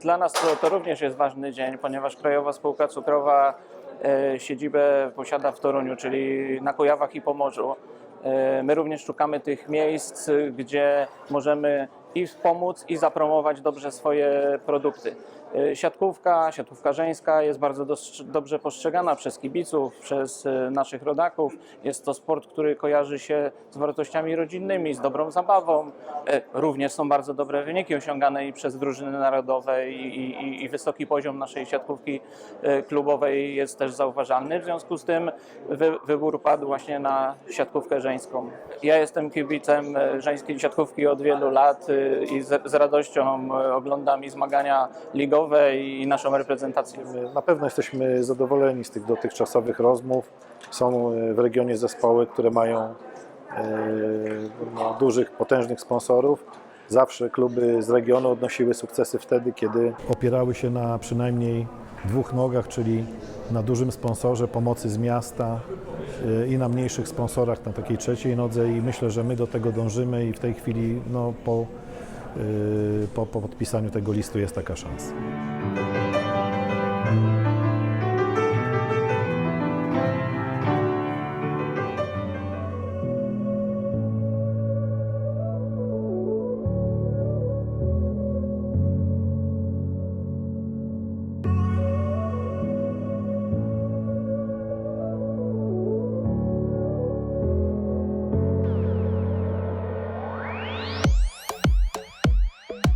Dla nas to, to również jest ważny dzień, ponieważ Krajowa Spółka Cukrowa e, siedzibę posiada w Toruniu, czyli na Kujawach i Pomorzu. E, My również szukamy tych miejsc, gdzie możemy i pomóc, i zapromować dobrze swoje produkty. E, Siatkówka, siatkówka żeńska jest bardzo dobrze postrzegana przez kibiców, przez e, naszych rodaków. Jest to sport, który kojarzy się z wartościami rodzinnymi, z dobrą zabawą. E, Również są bardzo dobre wyniki osiągane i przez drużyny narodowe i, i, i wysoki poziom naszej siatkówki klubowej jest też zauważalny. W związku z tym wy, wybór padł właśnie na siatkówkę żeńską. Ja jestem kibicem żeńskiej siatkówki od wielu lat i z, z radością oglądam i zmagania ligowe i naszą reprezentację. Na pewno jesteśmy zadowoleni z tych dotychczasowych rozmów. Są e, w regionie zespoły, które mają e, no, dużych, potężnych sponsorów. Zawsze kluby z regionu odnosiły sukcesy wtedy, kiedy opierały się na przynajmniej dwóch nogach, czyli na dużym sponsorze pomocy z miasta e, i na mniejszych sponsorach na takiej trzeciej nodze i myślę, że my do tego dążymy i w tej chwili no, po, Y, po, podpisaniu tego listu jest taka szansa.